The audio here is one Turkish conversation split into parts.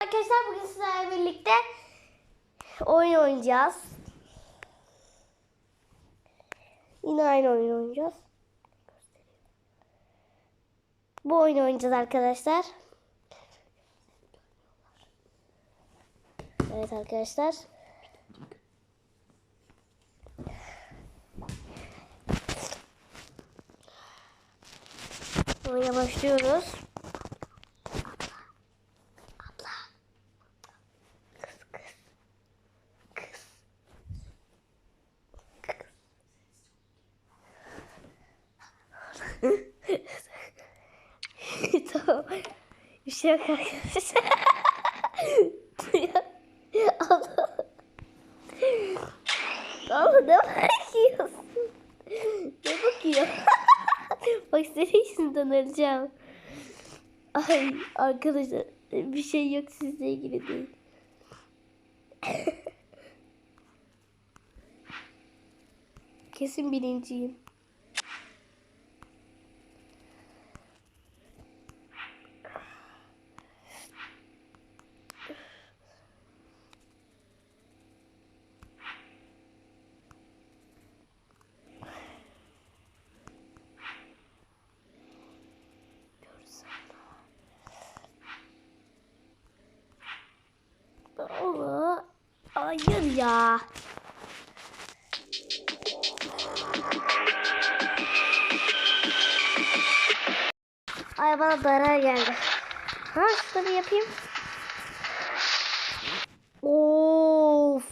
Arkadaşlar bugün sizlerle birlikte oyun oynayacağız. Yine aynı oyun oynayacağız. Bu oyunu oynayacağız arkadaşlar. Evet arkadaşlar. Oyuna başlıyoruz. tamam. Bir şey yok arkadaşlar. Ama ne bakıyorsun? Ne bakıyor? Bak senin yüzünden öleceğim. Ay arkadaşlar bir şey yok sizle ilgili değil. Kesin birinciyim. Ama hayır ya. Ay bana zarar geldi. Ha şunu bir yapayım. Of.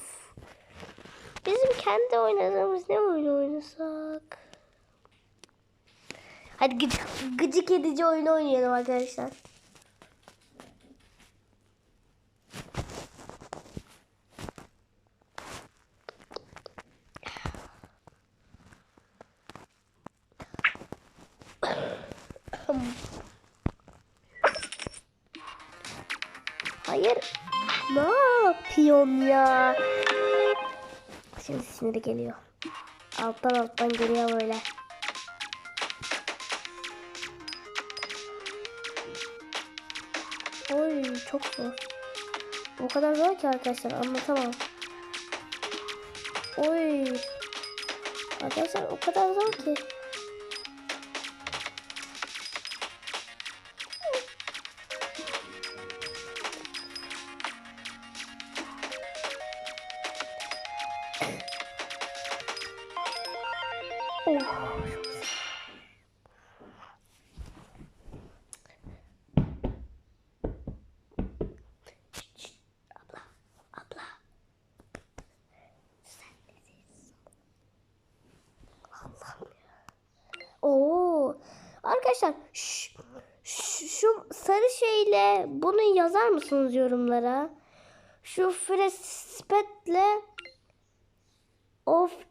Bizim kendi oynadığımız ne oyun oynasak? Hadi gıcık, gıcık edici oyunu oynayalım arkadaşlar. Yapıyorsun ya? Şimdi siniri geliyor. Alttan alttan geliyor böyle. Oy çok zor. O kadar zor ki arkadaşlar anlatamam. Oy. Arkadaşlar o kadar zor ki. Oh, arkadaşlar şu sarı şeyle bunu yazar mısınız yorumlara? Şu Frespet'le of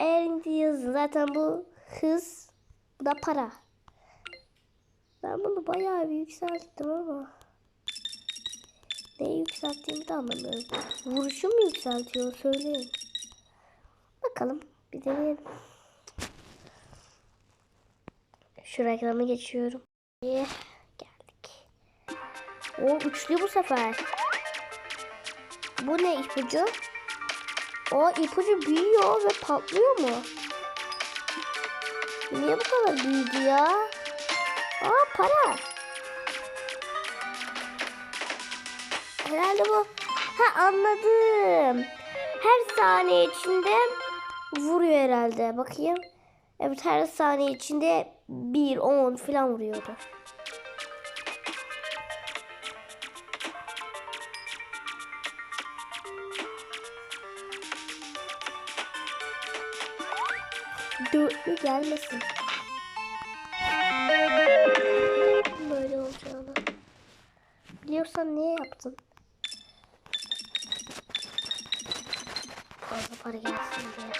Earning yazın. Zaten bu hız bu da para. Ben bunu bayağı bir yükselttim ama neyi yükselttiğimi de anlamıyorum. Vuruşum mu yükseltiyor söyleyin. Bakalım bir deneyelim. Şu reklamı geçiyorum. Eh, geldik. O üçlü bu sefer. Bu ne ipucu? O ipucu büyüyor ve patlıyor mu? Niye bu kadar büyüdü ya? Aa para. Herhalde bu. Ha anladım. Her saniye içinde vuruyor herhalde. Bakayım. Evet her saniye içinde 1, 10 falan vuruyordu. Dörtlü gelmesin. Böyle olacağını. Biliyorsan niye yaptın? Fazla para gelsin diye.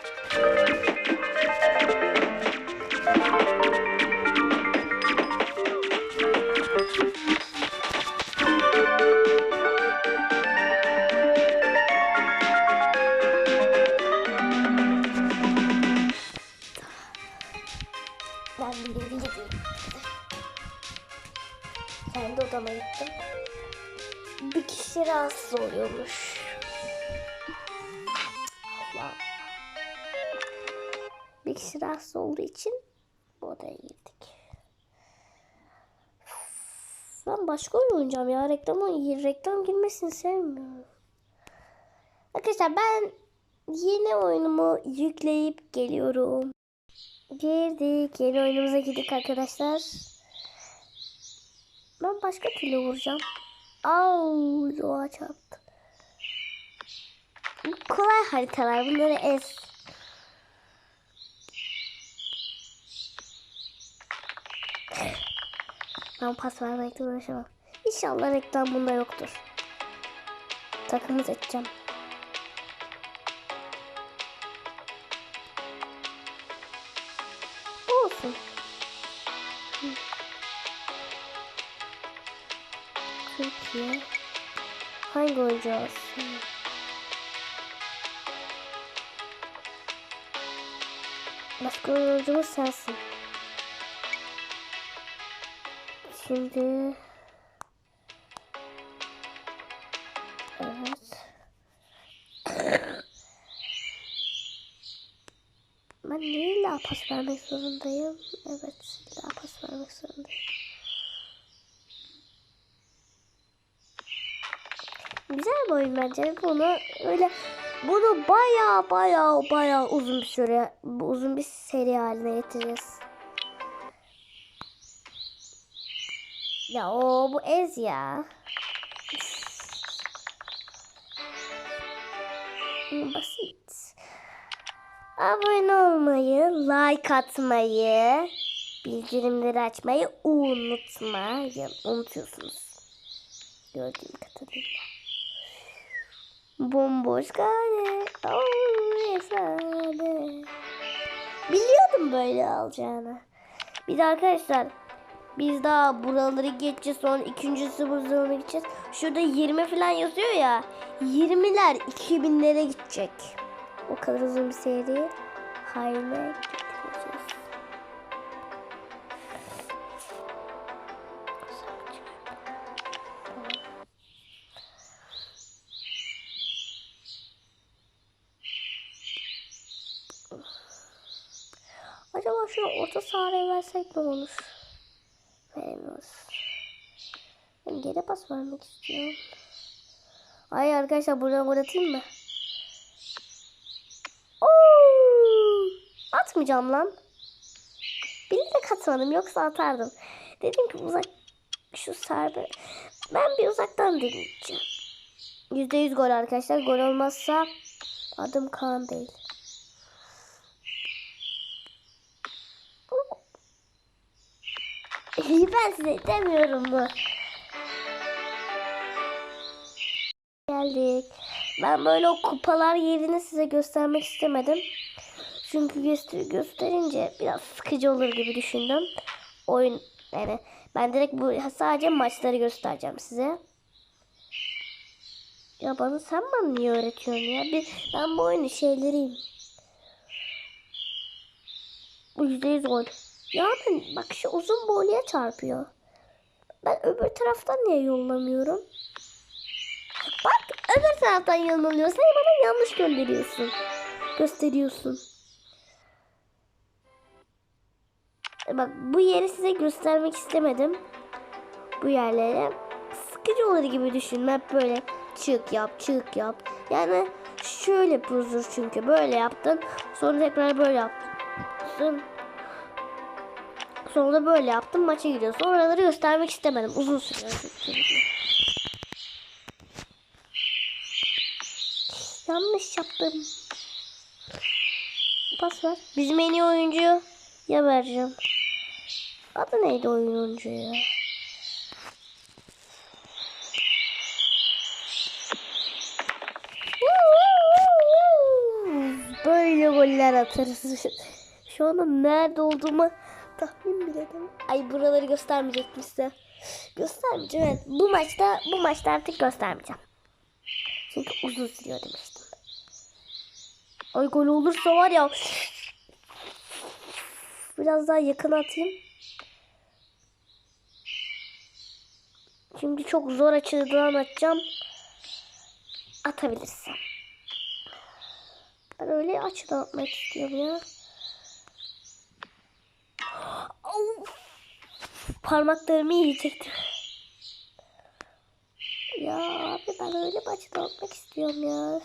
Kişi rahatsız oluyormuş. Allah. Bir kişi rahatsız olduğu için bu odaya girdik. Ben başka oyun oynayacağım ya. Reklam, reklam girmesini sevmiyorum. Arkadaşlar ben yeni oyunumu yükleyip geliyorum. Girdik. Yeni oyunumuza girdik arkadaşlar. Ben başka türlü vuracağım. Au, doğa çarptı. Kolay haritalar. Bunları ez. Ben pas vermekle uğraşamam. İnşallah reklam bunda yoktur. Takımı seçeceğim. Olsun. Hı. Türkiye. Hangi oyuncu olsun? Başka oyuncumuz sensin. Şimdi... Evet. Ben niye illa pas vermek zorundayım? Evet, illa pas vermek zorundayım. Güzel bir oyun bence. Bunu öyle bunu baya baya baya uzun bir süre uzun bir seri haline getireceğiz. Ya o bu ez ya. Basit. Abone olmayı, like atmayı, bildirimleri açmayı unutmayın. Unutuyorsunuz. Gördüğüm kadarıyla. Bomboş kare. Efsane. Biliyordum böyle alacağını. Bir de arkadaşlar biz daha buraları geçeceğiz sonra ikincisi buralarına gideceğiz. Şurada 20 falan yazıyor ya. 20'ler 2000'lere gidecek. O kadar uzun bir seri haline orta sahaya versek ne olur? Veremiyoruz. Ben geri pas vermek istiyorum. Ay arkadaşlar buradan gol atayım mı? Oo! Atmayacağım lan. Bilerek atmadım yoksa atardım. Dedim ki uzak şu sarbe. Ben bir uzaktan deneyeceğim. %100 gol arkadaşlar. Gol olmazsa adım Kaan değil. Ben size demiyorum mu? Geldik. Ben böyle o kupalar yerini size göstermek istemedim. Çünkü göster gösterince biraz sıkıcı olur gibi düşündüm. Oyun yani ben direkt bu sadece maçları göstereceğim size. Ya bana sen bana niye öğretiyorsun ya? Bir, ben bu oyunu şeyleriyim. Bu yüzde yüz gol. Ya ben bak şu uzun boyluya çarpıyor. Ben öbür taraftan niye yollamıyorum? Bak öbür taraftan yanılıyor. Sen bana yanlış gönderiyorsun. Gösteriyorsun. E Bak bu yeri size göstermek istemedim. Bu yerlere. Sıkıcı olur gibi düşünme. Hep böyle çık yap çık yap. Yani şöyle yapıyoruz çünkü. Böyle yaptın. Sonra tekrar böyle yaptın. Sonra böyle yaptım. Maça gidiyorsun. Oraları göstermek istemedim. Uzun sürüyor. Yanlış yaptım. Pas ver. Bizim en iyi oyuncuyu ya vereceğim. Adı neydi oyun oyuncu ya? Böyle goller atarız. Şu anda nerede olduğumu tahmin bile edemem. Ay buraları göstermeyecektim size. Göstermeyeceğim. Evet. Bu maçta bu maçta artık göstermeyeceğim. Çünkü uzun sürüyor demiştim. Ay gol olursa var ya. Biraz daha yakın atayım. Çünkü çok zor açıdan atacağım. Atabilirsem. Ben öyle açıdan atmak istiyorum ya. Au! Parmaklarımı yiyecektim. Ya abi ben öyle açıdan atmak istiyorum ya.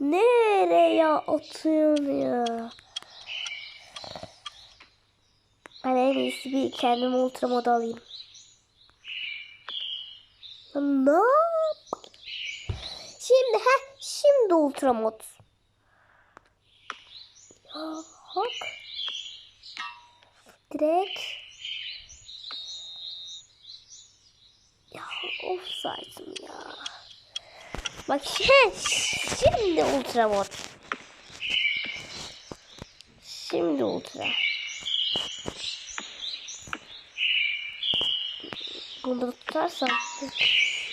Nereye atıyorsun ya? Ben en iyisi bir kendime ultra moda alayım. Ne? Şimdi ha şimdi ultra mod. Hak. Direkt. Ya offside'ım ya. Bak şimdi ultra mod. Şimdi ultra. Bunu tutarsam.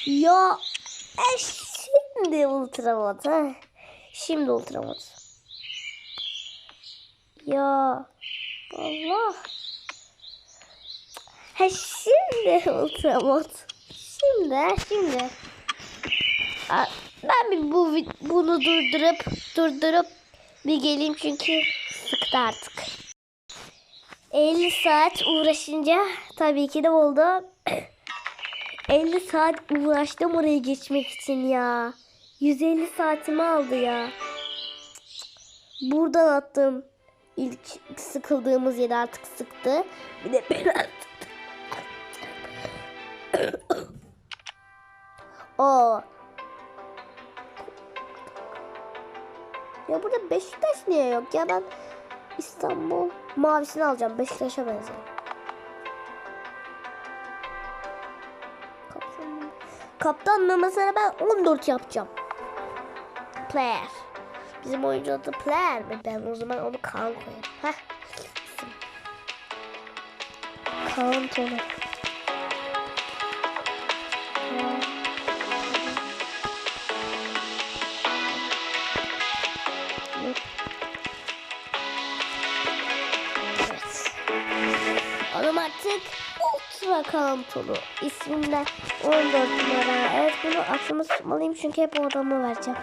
Ya e, şimdi ultra mod ha. Şimdi ultra mod. Ya Allah. Ha şimdi ultra mod. Şimdi şimdi. Ben bir bu bunu durdurup durdurup bir geleyim çünkü sıktı artık. 50 saat uğraşınca tabii ki de oldu. 50 saat uğraştım oraya geçmek için ya. 150 saatimi aldı ya. Buradan attım. İlk sıkıldığımız yeri artık sıktı. Bir de ben attım. Oo. Ya burada Beşiktaş niye yok ya ben İstanbul mavisini alacağım Beşiktaş'a benziyor. Kaptan, numarasını ben 14 yapacağım. Player. Bizim oyuncu adı Player mi? Ben o zaman onu Kaan koyarım. Heh. Kaan Tonu. Evet. Adam artık Ultra Kantolu isminden 14 numara. Evet bunu aklıma tutmalıyım çünkü hep o adamı vereceğim.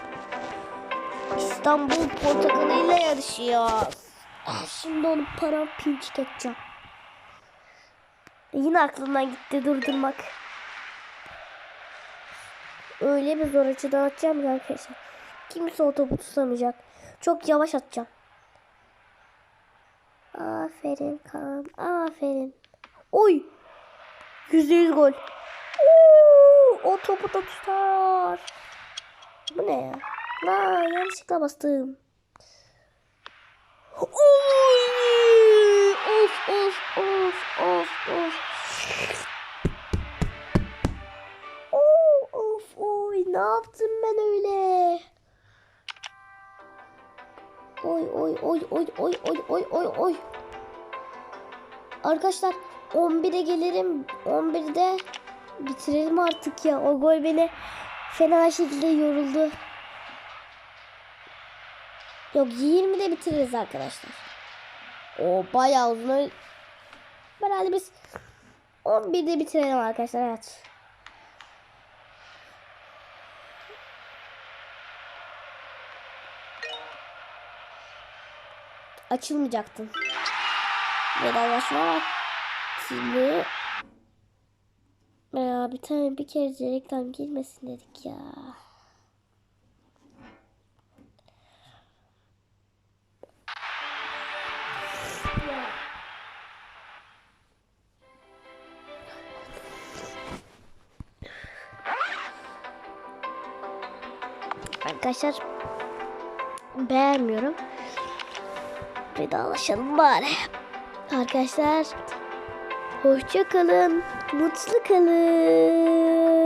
İstanbul portakalıyla yarışıyor. Ah, Şimdi onu param pinç edeceğim. Yine aklımdan gitti durdurmak. Öyle bir zor açıdan atacağım ki arkadaşlar. Kimse o topu tutamayacak. Çok yavaş atacağım. Aferin Kaan. Aferin. Oy. Yüzde yüz gol. Oo, o topu da tutar. Bu ne ya? La yanlışlıkla bastım. Oy. Of of of of of. Oo, of ne yaptım ben öyle? Oy oy oy oy oy oy oy oy oy. Arkadaşlar 11'e gelirim. 11'de bitirelim artık ya. O gol beni fena şekilde yoruldu. Yok 20'de bitiririz arkadaşlar. O bayağı uzun. Herhalde biz 11'de bitirelim arkadaşlar. Evet. açılmayacaktın. Vedalaşma vaktini ya bir tane bir kere reklam girmesin dedik ya. Arkadaşlar beğenmiyorum vedalaşalım bari. Arkadaşlar hoşça kalın, mutlu kalın.